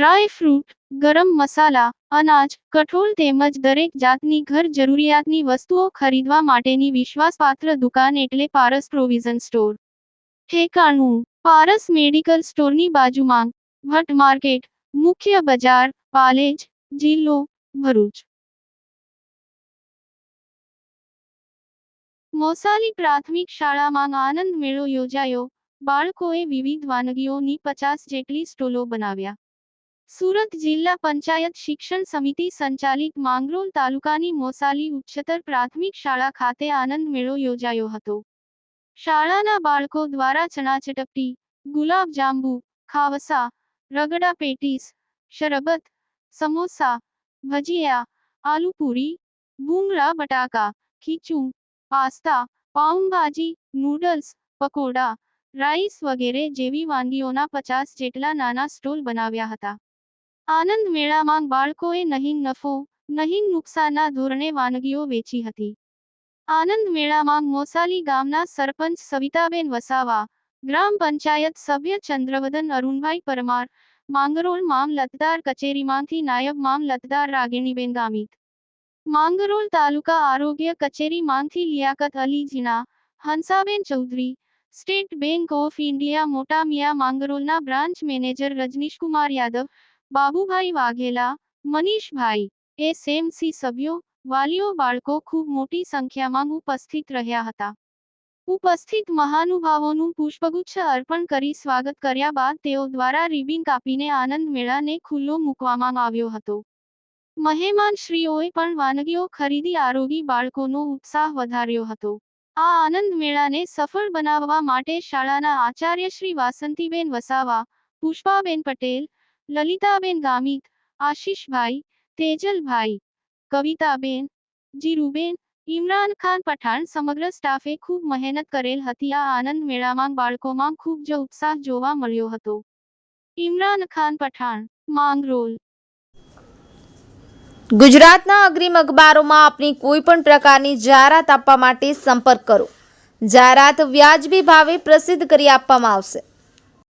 Dry fruit, ગરમ મસાલા, અનાજ, કઠોળ તેમજ દરેક જાતની ઘર જરૂરિયાતની વસ્તુઓ ખરીદવા માટેની વિશ્વાસપાત્ર દુકાન એટલે પારસ પ્રોવિઝન સ્ટોર. ઠેકાણું, પારસ મેડિકલ સ્ટોરની બાજુમાં, ભટ્ટ માર્કેટ, મુખ્ય બજાર, પાલેજ, જિલ્લો, ભરૂચ. મોસાલી પ્રાથમિક શાળામાં આનંદ મેળો યોજાયો. બાળકોએ વિવિધ વાનગીઓની પચાસ જેટલી સ્ટોલો બનાવ્યા. સુરત જિલ્લા પંચાયત શિક્ષણ સમિતિ સંચાલિત માંગરોલ તાલુકાની મોસાલી ઉચ્ચતર પ્રાથમિક શાળા ખાતે આનંદ મેળો યોજાયો હતો. શાળાના બાળકો દ્વારા ચણા ચટપટી ગુલાબ જાંબુ ખાવસા, રગડા પેટીસ, શરબત, સમોસા, ભજીયા, આલુપૂરી ભૂંગળા બટાકા, ખીચું, pasta, pav bhaji, noodles, pakora, rice વગેરે જેવી વાનગીઓના પચાસ જેટલા નાના સ્ટોલ બનાવ્યા હતા. આનંદ મેળામાં બાળકોએ નહીં નફો, નહીં નુકસાનના ધોરણે વાનગીઓ વેચી હતી. આનંદ મેળામાં મોસાલી ગામના સરપંચ સવિતાબેન વસાવા, ગ્રામ પંચાયત સભ્ય ચંદ્રવદન અરુણભાઈ પરમાર, માંગરોળ મામલતદાર કચેરીમાંથી નાયબ મામલતદાર રાગિણીબેન ગામિત. માંગરોળ તાલુકા આરોગ્ય કચેરીમાંથી લિયાકત અલી જીના Hansaben Chaudhari, State Bank of India Mota Miya માંગરોળના branch manager Rajnishkumar Yadav Babubhai Vaghela, Manishbhai SMC સભ્યો, વાલીઓ બાળકો ખૂબ મોટી સંખ્યામાં ઉપસ્થિત રહ્યા હતા. ઉપસ્થિત મહાનુભાવોનું પુષ્પગુચ્છ અર્પણ કરી સ્વાગત કર્યા બાદ તેઓ દ્વારા રિબિન કાપીને આનંદ મેળાને ખુલ્લો મૂકવામાં આવ્યો હતો. મહેમાનશ્રીઓએ પણ વાનગીઓ ખરીદી આરોગી બાળકોનો ઉત્સાહ વધાર્યો હતો. આ આનંદ મેળાને સફળ બનાવવા માટે શાળાના આચાર્ય શ્રી વાસંતીબેન વસાવા, પુષ્પાબેન પટેલ લલિતાબેન ગામિત, આશીષભાઈ, તેજલભાઈ, કવિતાબેન, જીરુબેન, ઇમરાન ખાન પઠાણ સમગ્ર સ્ટાફે ખૂબ મહેનત કરેલ હતી. આ આનંદ મેળામાં બાળકોમાં ખૂબ જ ઉત્સાહ જોવા મળ્યો હતો. ઇમરાન ખાન પઠાણ, માંગરોલ. ગુજરાતના અગ્રીમ અખબારોમાં આપની કોઈ પણ પ્રકારની જાહેરાત આપવા માટે સંપર્ક કરો. જાહેરાત વ્યાજબી ભાવે પ્રસિદ્ધ કરી આપવામાં આવશે.